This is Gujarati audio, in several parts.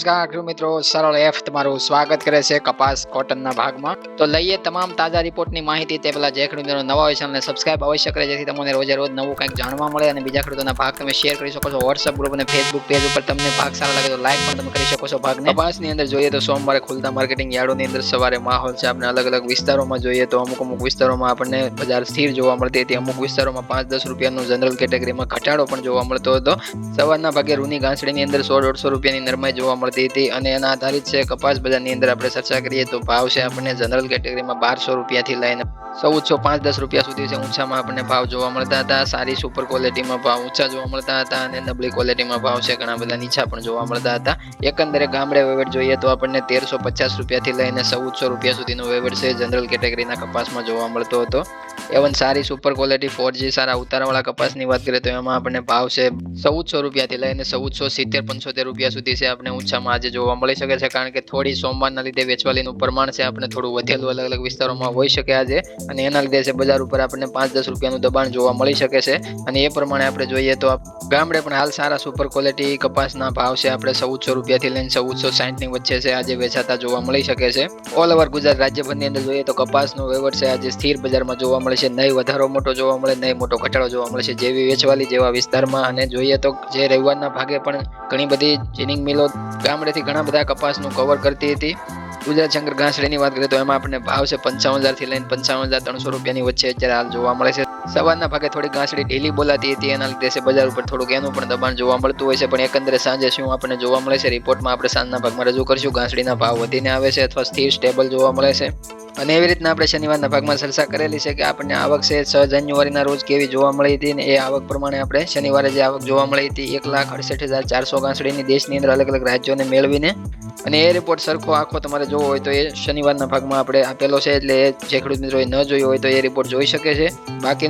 નમસ્કાર મિત્રો. સરળ એફ તમારું સ્વાગત કરે છે કપાસ કોટનના ભાગમાં. તો લઈએ તમામ તાજા રિપોર્ટની માહિતી. તે પહેલાં જે ખેડૂત મિત્રો નવા હોય ચેનલને સબસ્ક્રાઇબ અવશ્ય કરે જેથી તમને રોજે રોજ નવું કંઈક જાણવા મળે અને બીજા ખેડૂતોના ભાગ તમે શેર કરી શકો છો. વોટ્સઅપ ગ્રુપ અને ફેસબુક પેજ ઉપર તમને ભાગ સારા લાગે તો લાઈક પણ તમે કરી શકો છો ભાગ કપાસની અંદર જોઈએ તો સોમવારે ખુલતા માર્કેટિંગ યાર્ડોની અંદર સવારે માહોલ છે. આપણે અલગ અલગ વિસ્તારોમાં જોઈએ તો અમુક અમુક વિસ્તારોમાં આપણને બજાર સ્થિર જોવા મળતી હતી. અમુક વિસ્તારોમાં પાંચ દસ રૂપિયાનું જનરલ કેટેગરીમાં ઘટાડો પણ જોવા મળતો હતો. સવારના ભાગે રૂની ઘાસડીની અંદર સો દોઢસો રૂપિયાની નરમાઈ જોવા મળતી હતી અને એના આધારિત છે કપાસ બજારની અંદર આપણે ચર્ચા કરીએ તો ભાવ છે આપણને જનરલ કેટેગરીમાં બારસો રૂપિયાથી લઈને ચૌદસો પાંચ દસ રૂપિયા સુધી છે. ઊંચામાં આપણને ભાવ જોવા મળતા હતા. સારી સુપર ક્વોલિટીમાં ભાવ ઊંચા જોવા મળતા હતા અને નબળી ક્વોલિટીમાં ભાવ છે ઘણા બધા નીચા પણ જોવા મળતા હતા. એકંદરે ગામડે વેવેટ જોઈએ તો આપણને તેરસો પચાસ રૂપિયાથી લઈને ચૌદસો રૂપિયા સુધીનો વેવેટ છે. જનરલ કેટેગરીના કપાસમાં જોવા મળતો હતો. એવન સારી સુપર ક્વોલિટી ફોર જી સારા ઉતારાવાળા કપાસની વાત કરીએ તો એમાં આપણને ભાવ છે ચૌદસો રૂપિયાથી લઈને ચૌદસો સિત્તેર, પંચોતેર રૂપિયા સુધી છે આપણે ઊંચામાં આજે જોવા મળી શકે છે. કારણ કે થોડી સોમવારના લીધે વેચવાલીનું પ્રમાણ છે, આપણે થોડું વધેલું અલગ અલગ વિસ્તારોમાં હોઈ શકે આજે. અને એના લીધે છે બજાર ઉપર આપણને પાંચ દસ રૂપિયાનું દબાણ જોવા મળી શકે છે. અને એ પ્રમાણે આપણે જોઈએ તો ગામડે પણ હાલ સારા સુપર ક્વોલિટી કપાસના ભાવ છે, આપણે ચૌદસો રૂપિયાથી લઈને ચૌદસો સાઠની વચ્ચે છે આજે વેચાતા જોવા મળી શકે છે. ઓલ ઓવર ગુજરાત રાજ્યભરની અંદર જોઈએ તો કપાસનો વહીવટ છે, આજે સ્થિર બજારમાં જોવા મળે છે. નહીં વધારો મોટો જોવા મળે નહીં મોટો ઘટાડો જોવા મળે છે. જેવી વેચવાલી જેવા વિસ્તારમાં અને જોઈએ તો જે રવિવારના ભાગે પણ ઘણી બધી જીનિંગ મિલો ગામડેથી ઘણા બધા કપાસનું કવર કરતી હતી. ગુજરાત શંકર ઘાસડીની વાત કરીએ તો એમાં આપણને ભાવ છે પંચાવન હજારથી લઈને પંચાવન હજાર ત્રણસો રૂપિયાની વચ્ચે અત્યારે હાલ જોવા મળે છે. સવારના ભાગે થોડી ગાંસડી ઢીલી બોલાતી હતી, એના લીધે છે બજાર ઉપર થોડુંક એનું પણ દબાણ જોવા મળતું હોય છે, પણ એકંદરે સાંજે શું આપણને જોવા મળે છે રિપોર્ટમાં આપણે સાંજના ભાગમાં રજૂ કરશું. ગાંસડીના ભાવ વધીને આવે છે અથવા સ્થિર સ્ટેબલ જોવા મળે છે. અને એવી રીતના આપણે શનિવારના ભાગમાં ચર્ચા કરેલી છે કે આપણને આવક છે છ જાન્યુઆરીના રોજ કેવી જોવા મળી હતી ને એ આવક પ્રમાણે આપણે શનિવારે જે આવક જોવા મળી હતી એક લાખ અડસઠ હજાર ચારસો ગાંસડીની દેશની અંદર અલગ અલગ રાજ્યોને મેળવીને. અને એ રિપોર્ટ સરખો આખો તમારે જોવો હોય તો એ શનિવારના ભાગમાં આપણે આપેલો છે, એટલે એ જે ખેડૂત મિત્રોએ ન જોયો હોય તો એ રિપોર્ટ જોઈ શકે છે.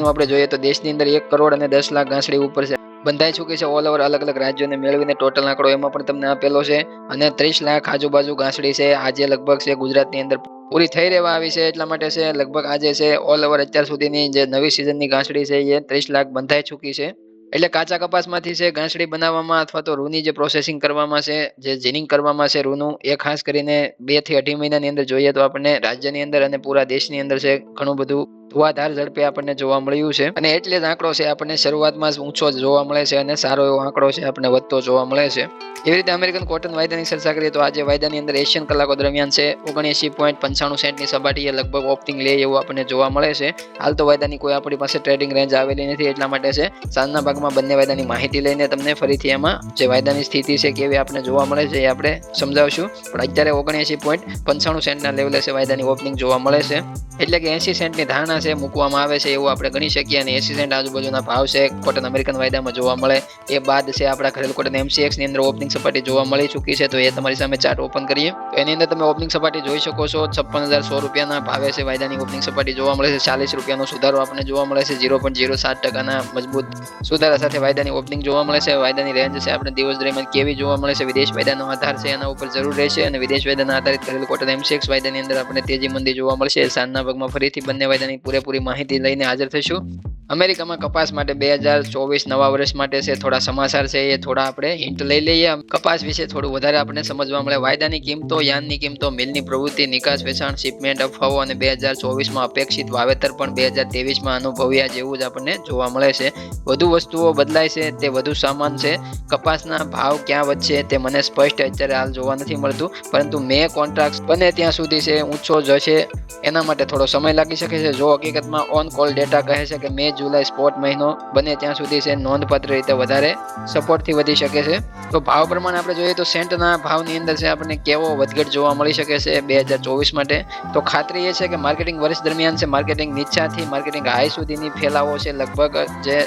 બાકીનું આપણે જોઈએ તો દેશની અંદર એક કરોડ અને દસ લાખ ઘાસડી ઉપર છે. બંધાઈ ચૂકી છે ઓલ ઓવર અલગ અલગ રાજ્યોને મેળવીને ટોટલ આંકડો એમાં પણ તમને આપેલો છે. અને ત્રીસ લાખ આજુબાજુ ઘાસડી છે. આજે લગભગ છે ગુજરાતની અંદર પૂરી થઈ રહેવા આવી છે એટલા માટે છે. લગભગ આજે છે ઓલ ઓવર અત્યાર સુધીની જે નવી સિઝનની ઘાસડી છે એ ત્રીસ લાખ બંધાઈ ચૂકી છે. એટલે કાચા કપાસમાંથી છે ઘાસડી બનાવવામાં અથવા તો રૂની જે પ્રોસેસિંગ કરવામાં છે, જે જીનિંગ કરવામાં છે રૂનું, એ ખાસ કરીને બેથી અઢી મહિનાની અંદર જોઈએ તો આપણને રાજ્યની અંદર અને પૂરા દેશની અંદર છે ઘણું બધું ધુવાધાર ઝડપે આપણને જોવા મળ્યું છે. અને એટલે જ આંકડો છે આપણને શરૂઆતમાં જ ઊંચો જોવા મળે છે અને સારો એવો આંકડો છે આપણને વધતો જોવા મળે છે. એવી રીતે અમેરિકન કોટન વાયદાની ચર્ચા કરીએ તો આજે વાયદાની અંદર એશિયન કલાકો દરમિયાન છે. ઓગણએસી પોઈન્ટ પંચાણું સેન્ટની સપાટીએ લગભગ ઓપનિંગ લે એવું આપણને જોવા મળે છે. હાલ તો વાયદાની કોઈ આપણી પાસે ટ્રેડિંગ રેન્જ આવેલી નથી એટલા માટે છે. સાંજના ભાગમાં બંને વાયદાની માહિતી લઈને તમને ફરીથી એમાં જે વાયદાની સ્થિતિ છે કેવી આપણને જોવા મળે છે એ આપણે સમજાવશું. પણ અત્યારે ઓગણએસી પોઈન્ટ પંચાણું સેન્ટના લેવલે છે વાયદાની ઓપનિંગ જોવા મળે છે. એટલે કે એસી સેન્ટની ધારણા છે, મૂકવામાં આવે છે એવું આપણે ગણી શકીએ અને એસી સેન્ટ આજુબાજુના ભાવ છે. કોટન અમેરિકન વાયદામાં જોવા મળે. એ બાદ છે આપણા ઘરેલું કોટન એમસીએક્સની અંદર ઓપનિંગ સપાટી જોવા મળી ચૂકી છે. તો એ તમારી સામે ચાર્ટ ઓપન કરીએ. તો એની અંદર તમે ઓપનિંગ સપાટી જોઈ શકો છો. છપ્પન હજાર સો રૂપિયાના ભાવે છે વાયદાની ઓપનિંગ સપાટી જોવા મળે છે. ચાલીસ રૂપિયાનો સુધારો આપણને જોવા મળે છે. ઝીરો પોઈન્ટ ઝીરો સાત ટકાના મજબૂત સુધારા સાથે વાયદાની ઓપનિંગ જોવા મળે છે. વાયદાની રેન્જ છે આપણે દિવસ દરમિયાન કેવી જોવા મળે છે. વિદેશ વાયદાનો આધાર છે એના ઉપર જરૂર રહેશે અને વિદેશ વાયદાના આધારિત ઘરેલું કોટન એમસીએક્સ વાયદાની અંદર આપણે તેજી મંદી જોવા મળશે. સાંજના ભાગમાં ફરીથી બંને વાયદાની પૂરેપૂરી માહિતી લઈને હાજર થઈશું. અમેરિકામાં કપાસ માટે બે હજાર ચોવીસ નવા વર્ષ માટે છે, થોડા સમાચાર છે એ થોડા આપણે હિન્ટ લઈ લઈએ. કપાસ વિશે થોડું વધારે આપણે સમજવા મળે. વાયદાની કિંમતો, યાનની કિંમતો, મિલની પ્રવૃત્તિ, નિકાસ, વેચાણ શિપમેન્ટ અફવાઓ અને બે હજાર ચોવીસમાં અપેક્ષિત વાવેતર પણ બે હજાર ત્રેવીસમાં અનુભવ્યા જેવું જ આપણને જોવા મળે છે. વધુ વસ્તુઓ બદલાય છે, તે વધુ સામાન છે. કપાસના ભાવ ક્યાં વધશે તે મને સ્પષ્ટ અત્યારે હાલ જોવા નથી મળતું. પરંતુ મે કોન્ટ્રાક્ટ બને ત્યાં સુધી છે, ઊંચો જશે. એના માટે થોડો સમય લાગી શકે છે. જો હકીકતમાં ઓન કોલ ડેટા કહે છે કે મે જુલાઈ સ્પોટ મહિનો બને ત્યાં સુધી છે. નોંધપાત્ર રીતે વધારે સપોર્ટથી વધી શકે છે. તો ભાવ પ્રમાણે આપણે જોઈએ તો સેન્ટના ભાવની અંદર છે આપણને કેવો વધઘટ જોવા મળી શકે છે બે હજાર ચોવીસ માટે. તો ખાતરી એ છે કે માર્કેટિંગ વર્ષ દરમિયાન છે, માર્કેટિંગ નીચાથી માર્કેટિંગ હાઈ સુધીની ફેલાવો છે. લગભગ જે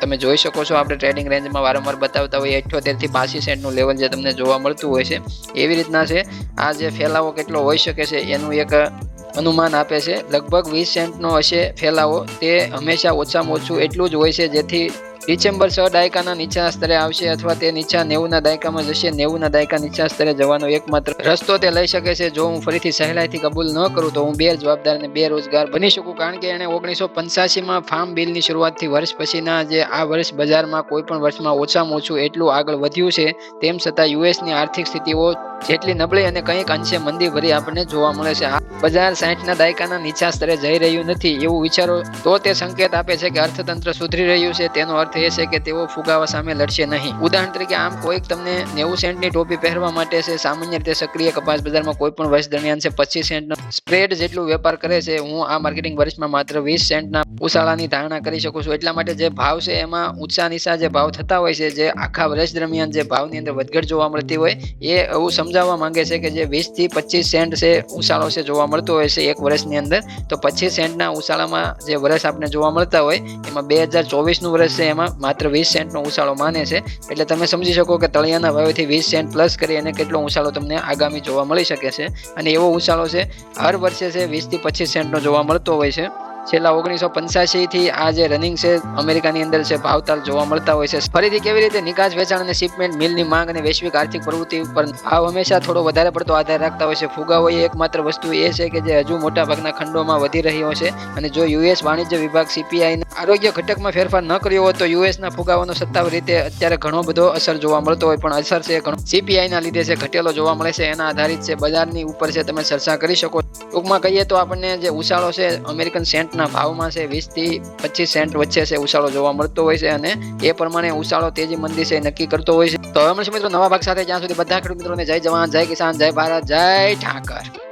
તમે જોઈ શકો છો, આપણે ટ્રેડિંગ રેન્જમાં વારંવાર બતાવતા હોઈએ અઠ્યોતેરથી બાસી સેન્ટનું લેવલ જે તમને જોવા મળતું હોય છે. એવી રીતના છે, આ જે ફેલાવો કેટલો હોઈ શકે છે, એનું એક અનુમાન આપે છે. લગભગ વીસ સેન્ટનો હશે ફેલાવો. તે હંમેશા ઓછામાં ઓછું એટલું જ હોય છે જેથી ડિસેમ્બર છ દાયકાના નીચા સ્તરે આવશે અથવા તે નીચા નેવુંના દાયકામાં જશે. નેવુંના દાયકા નીચા સ્તરે જવાનો એકમાત્ર રસ્તો તે લઈ શકે છે. જો હું ફરીથી સહેલાઈથી કબૂલ ન કરું તો હું બે જવાબદાર અને બેરોજગાર બની શકું. કારણ કે એણે ઓગણીસો પંચ્યાસીમાં ફાર્મ બિલની શરૂઆતથી વર્ષ પછીના જે આ વર્ષ બજારમાં કોઈપણ વર્ષમાં ઓછામાં ઓછું એટલું આગળ વધ્યું છે. તેમ છતાં યુએસની આર્થિક સ્થિતિઓ જેટલી નબળી અને કંઈક અંશે મંદી ભરી આપણને જોવા મળે છે. આ બજાર સાઠના દાયકાના નીચા સ્તરે જઈ રહ્યું નથી એવું વિચારો તો તે સંકેત આપે છે કે અર્થતંત્ર સુધરી રહ્યું છે. તેનો અર્થ એ છે કે તેઓ ફુગાવા સામે લડશે નહીં. ઉદાહરણ તરીકે આમ કોઈક તમને નેવું સેન્ટની ટોપી પહેરવા માટે છે. સામાન્ય રીતે સક્રિય કપાસ બજારમાં કોઈ પણ વર્ષ દરમિયાન છે. પચીસ સેન્ટનો સ્પ્રેડ જેટલું વેપાર કરે છે. હું આ માર્કેટિંગ વર્ષમાં માત્ર વીસ સેન્ટના ઉછાળાની ધારણા કરી શકું છું. એટલા માટે જે ભાવ છે એમાં ઊંચા નીચા જે ભાવ થતા હોય છે, જે આખા વર્ષ દરમિયાન જે ભાવની અંદર વધઘટ જોવા મળતી હોય, એ એવું સમજાવવા માંગે છે કે જે વીસથી પચીસ સેન્ટ છે, ઉછાળો છે જોવા મળતો હોય છે એક વર્ષની અંદર, તો પચીસ સેન્ટના ઉછાળામાં જે વર્ષ આપણે જોવા મળતા હોય, એમાં બે હજાર ચોવીસનું વર્ષ છે, એમાં માત્ર વીસ સેન્ટનો ઉછાળો માને છે. એટલે તમે સમજી શકો કે તળિયાના ભાવેથી વીસ સેન્ટ પ્લસ કરી અને કેટલો ઉછાળો તમને આગામી જોવા મળી શકે છે. અને એવો ઉછાળો છે, હર વર્ષે છે વીસથી પચીસ સેન્ટનો જોવા મળતો હોય છે. છેલ્લા ઓગણીસો પંચ્યાસી થી આ જે રનિંગ છે, અમેરિકાની અંદર છે ભાવતાલ જોવા મળતા હોય છે, ફરીથી કેવી રીતે નિકાસ વેચાણ અને શિપમેન્ટ મિલની માંગ અને વૈશ્વિક આર્થિક પ્રવૃત્તિ ઉપર ભાવ હંમેશા થોડો વધારે પડતો આધાર રાખતા હોય છે. ફુગાઓએ એકમાત્ર વસ્તુ એ છે કે જે હજુ મોટા ભાગના ખંડોમાં વધી રહ્યો છે અને જો યુએસ વાણિજ્ય વિભાગ સીપીઆઈ આરોગ્ય ઘટકમાં ફેરફાર ન કર્યો હોત તો યુએસના ફુગાવાનો સત્તાવાર રીતે અત્યારે ઘણો બધો અસર જોવા મળતો હોય, પણ અસર છે ઘણો. સીપીઆઈના લીધે છે ઘટેલો જોવા મળે છે, એના આધારિત છે બજારની ઉપર છે તમે ચર્ચા કરી શકો ટૂંકમાં કહીએ તો આપણને જે ઉછાળો છે અમેરિકન સેન્ટના ભાવમાં છે, વીસથી પચીસ સેન્ટ વચ્ચે છે ઉછાળો જોવા મળતો હોય છે અને એ પ્રમાણે ઉછાળો તેજી મંદી છે નક્કી કરતો હોય છે. તો હવે મિત્રો નવા ભાગ સાથે જ્યાં સુધી બધા ખેડૂત મિત્રોને જય જવાન, જય કિસાન, જય ભારત, જય ઠાકર.